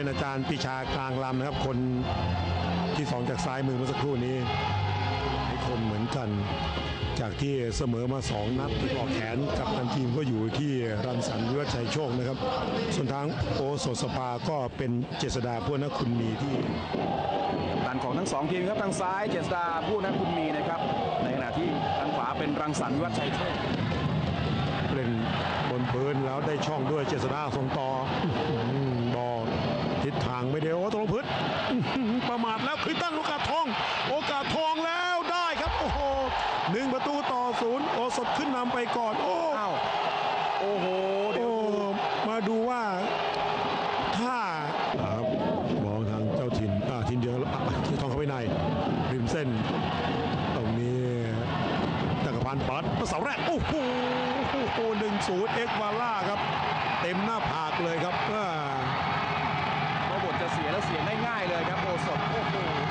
เป็นอาจารย์ปีชากลางลำนะครับ คนที่สองจากซ้ายมือเมื่อสักครู่นี้ให้คนเหมือนกัน จากที่เสมอมาสองนัดที่ปลอกแขนกับทันทีมก็อยู่ที่รังสรรค์วิวัฒชัยโชคนะครับ ส่วนทางโอโสถสปาก็เป็นเจษดาพวกนักคุณมีที่ดันของทั้งสองทีมครับทางซ้ายเจษดาผู้นักคุณมีนะครับ ในขณะที่ทางขวาเป็นรังสรรค์วิวัฒชัยโชคเล่นบนพื้นแล้วได้ช่องด้วยเจษดาส่งต่อ เดียวโอ้ตรงพื้นอื้อหือประมาทแล้วคือตั้งโอกาสทอง โอกาสทองแล้วได้ครับโอ้โหหนึ่งประตูต่อศูนย์โอสดขึ้นนำไปก่อนโอ้อ้าวโอ้โหเดี๋ยวโอ้ดูมาดูว่าถ้าครับมองทางเจ้าถิ่นอ่าถิ่นเดียวอะที่ทองเข้าไปในริมเส้น ตรงนี้จักรพันธ์ปัดเสาแรกโอ้โหโอ้โหหนึ่งศูนย์เอ็กวาล่าครับ เต็มหน้าผากเลยครับอ่า เพราะบทจะเสียแล้ว เสียได้เลยครับโอสดโอ้โห